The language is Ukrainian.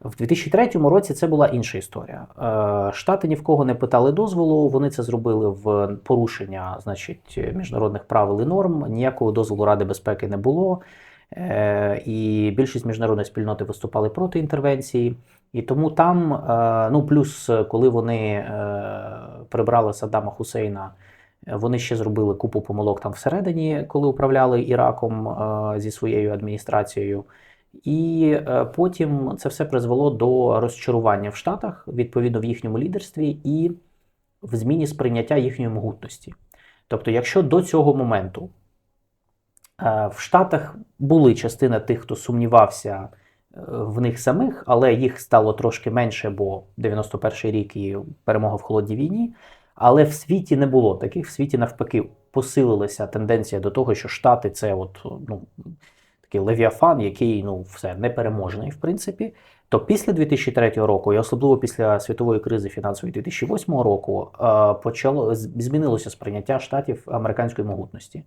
В 2003 році це була інша історія. Е, Штати ні в кого не питали дозволу. Вони це зробили в порушення, значить, міжнародних правил і норм. Ніякого дозволу Ради безпеки не було. Е, І більшість міжнародної спільноти виступали проти інтервенції. І тому там, е, ну плюс, коли вони прибрали Саддама Хусейна, вони ще зробили купу помилок там всередині, коли управляли Іраком зі своєю адміністрацією. І е, потім це все призвело до розчарування в Штатах, відповідно в їхньому лідерстві і в зміні сприйняття їхньої могутності. Тобто, якщо до цього моменту е, в Штатах були частина тих, хто сумнівався е, в них самих, але їх стало трошки менше, бо 91-й рік і перемога в холодній війні. Але в світі не було таких. В світі навпаки посилилася тенденція до того, що Штати це от ну такий левіафан, який ну все непереможний, в принципі. То після 2003 року, і особливо після світової кризи фінансової 2008 року, е, почало змінилося сприйняття штатів американської могутності.